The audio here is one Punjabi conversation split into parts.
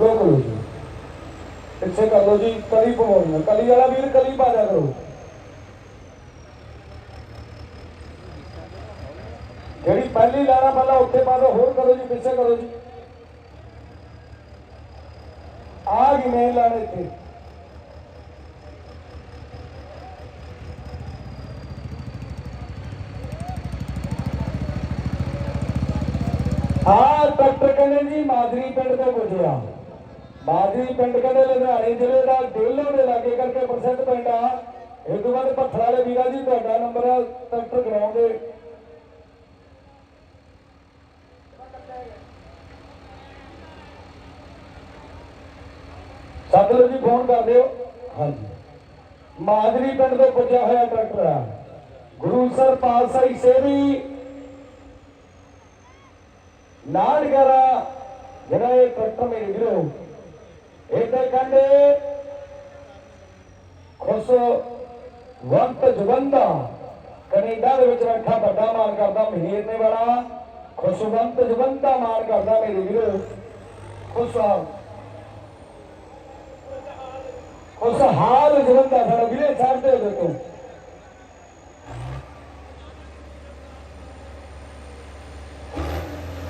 ਰੋਕ ਲਓ ਜੀ। ਪਿੱਛੇ ਕਰ ਲਓ ਜੀ, ਕਲੀ ਪਵਾਉਣੀ ਕਲੀ ਵਾਲਾ ਵੀਰ, ਕਲੀ ਪਾ ਦਿਆ ਕਰੋ। ਜਿਹੜੀ ਪਹਿਲੀ ਲਾਣਾ ਪਹਿਲਾਂ ਉੱਥੇ ਪਾ ਦਿਓ, ਹੋਰ ਕਰੋ ਜੀ, ਪਿੱਛੇ ਕਰੋ ਜੀ। ਆ ਗਈ ਮੈਂ ਲਾਣਾ ਇੱਥੇ। ਆ ਡਾਕਟਰ ਕਹਿੰਦੇ ਜੀ ਮਾਦਰੀ ਪਿੰਡ ਤੋਂ ਪੁੱਛਿਆ। ਮਾਦਰੀ ਪਿੰਡ ਕਹਿੰਦੇ ਲੁਧਿਆਣੇ ਜ਼ਿਲ੍ਹੇ ਦਾ ਡੇਲੋ ਦੇ ਲਾਗੇ ਕਰਕੇ ਪ੍ਰਸਿੱਧ ਪਿੰਡ ਆ। ਇਹ ਤੋਂ ਬਾਅਦ ਪੱਥਰ ਵਾਲੇ ਵੀਰਾ ਜੀ ਤੁਹਾਡਾ ਨੰਬਰ ਆ ਗਰਾਉਂਡ ਦੇ ਸਤਲੁਜ ਜੀ ਫੋਨ ਕਰ ਦਿਓ। ਹਾਂਜੀ। ਮਾਦਰੀ ਪਿੰਡ ਤੋਂ ਪੁੱਜਿਆ ਹੋਇਆ ਡਾਕਟਰ ਆ। ਗੁਰੂ ਸਰ ਪਾਲਸਾਈ ਸੇਵੀ। ਨਾੜਗਰਾ ਜਿਹੜਾ ਇਹ ਟਰੈਕਟਰ ਮੇਰੇ ਵੀਰੋ ਇਹ ਖੁਸ਼ ਵੰਤ ਜਵੰਦਾ, ਕੈਨੇਡਾ ਦੇ ਵਿੱਚ ਬੈਠਾ ਵੱਡਾ ਮਾਨ ਕਰਦਾ ਮਹੀਨੇ ਵਾਲਾ ਖੁਸ਼ਵੰਤ ਜਵੰਦਾ ਮਾਨ ਕਰਦਾ ਮੇਰੇ ਵੀਰੋ। ਖੁਸ਼ਹਾਲ ਖੁਸ਼ਹਾਲ ਜਵੰਦਾ ਸਾਡਾ ਵੀਰੇ ਸਾਹਿਬ ਦੇ ਦੇਖੋ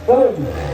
ਚਲੋ ਜੀ।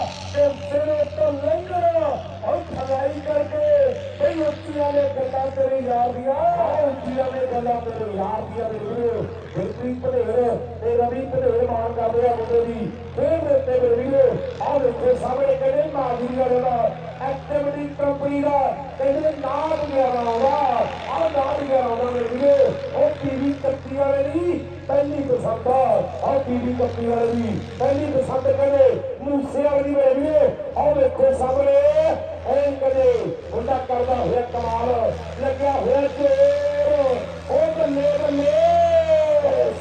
ਲਾਓ ਸਾਹਮਣੇ ਬੜੇ ਲਾਲ ਯਾਰਾਂ ਦੇ ਬੜੇ ਲਾਲ ਯਾਰਾਂ ਉਹ ਖੁਸ਼ਹਾਲ ਜਵੰਦਾ ਤੇ ਰਵੀ ਭਲੇਰ ਮਾਨ ਕਰਦੇ ਆ ਮੁੰਡੇ ਦੀ। ਫੇਰ ਦੇ ਤੇ ਵੀਡੀਓ। ਆਹ ਦੇਖੋ, ਸਾਹਮਣੇ ਕਹਿੰਦੇ ਮਾਜੀ ਵਾਲੇ ਦਾ। ਐਕਟੀਵਿਟੀ ਕੰਪਨੀ ਦਾ ਕਹਿੰਦੇ ਨਾਮ ਗਿਆ ਆਉਂਦਾ ਆਹ ਨਾਮ ਗਿਆ ਆਉਂਦਾ ਮੇਰੇ ਵੀਡੀਓ। ਉਹ ਟੀਵੀ ਕੱਤੀ ਵਾਲੇ ਦੀ ਪਹਿਲੀ ਪਸੰਦ ਆ। ਆਹ ਟੀਵੀ ਕੱਤੀ ਵਾਲੇ ਦੀ ਪਹਿਲੀ ਪਸੰਦ ਕਹਿੰਦੇ ਮੂਸੇ ਵਾਲੀ ਮੇਰੇ ਵੀਡੀਓ। ਆਹ ਦੇਖੋ ਸਾਹਮਣੇ ਇਹ ਕਹਿੰਦੇ ਮੁੰਡਾ ਕਰਦਾ ਹੋਇਆ ਕਮਾਲ। ਲੱਗਿਆ ਹੋਇਆ ਚੋਰ ਉਹ ਬੱਲੇ ਬੱਲੇ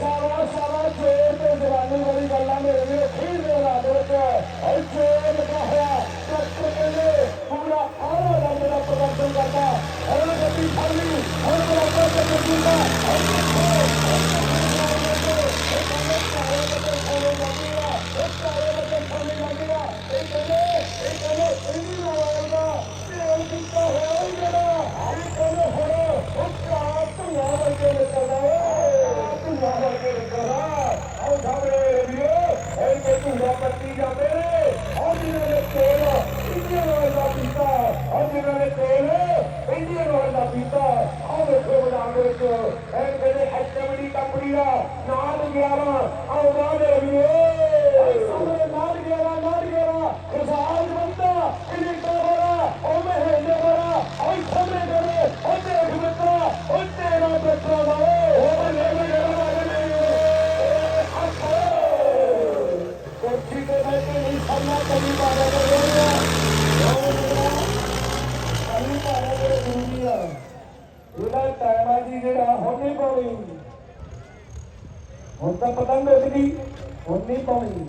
ਸਾਵਾ ਸਾਵਾ ਚੋਰ ਤੇ ਜਵਾਨੀ ਵਾਲੀ ਗੱਲਾਂ ਮੇਰੇ ਵੀਡੀਓ ਖੀਰ ਦੇ ਲਾ ਦੇ ਵਿੱਚ। ਉਹ ਚੋਰ ਲੱਗਾ ਹੋਇਆ ਡਾਕਟਰ ਕਹਿੰਦੇ, ਪੂਰਾ ਆਰਾ ਦਾ ਮੇਰਾ ਪ੍ਰਦਰਸ਼ਨ ਕਰਦਾ। ਉਹ ਗੱਡੀ ਫੜ ਲਈ ਉਹ ਬਰਾਬਰ ਤੇ ਗੱਡੀ ਦਾ ਪੱਤੀ ਜਾਂਦੇ ਨੇ। ਉਹ ਜਿਹਨਾਂ ਨੇ ਤੇਲ ਇੰਡੀਅਨ ਆਇਲ ਦਾ ਪੀਤਾ ਉਹ ਜਿਹਨਾਂ ਨੇ ਤੇਲ ਇੰਡੀਅਨ ਆਇਲ ਦਾ ਪੀਤਾ ਆਹ ਦੇਖੋ ਬਾਜ਼ਾਰ ਦੇ ਵਿੱਚ, ਇਹ ਕਹਿੰਦੇ ਐਚਐਮਡੀ ਕੰਪਨੀ ਦਾ ਨਾਲ 11 ਆਉਂਦਾ ਦੇ ਵੀ ਕਰੀ ਪਾਦਾ ਕਰੇ ਜ਼ਰੂਰੀ ਆ ਇਹਦਾ ਟਾਈਮ ਆ ਜੀ ਜਿਹੜਾ ਹੁਣ ਨਹੀਂ ਪਾਉਣੀ ਹੁਣ ਤਾਂ ਪਤੰਗ ਉੱਡ ਗਈ ਹੁਣ ਨਹੀਂ ਪਾਉਣੀ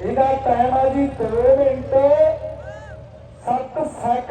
ਇਹਦਾ ਟਾਈਮ ਆ ਜੀ 2 ਮਿੰਟ 7 ਸੈਕਿੰਡ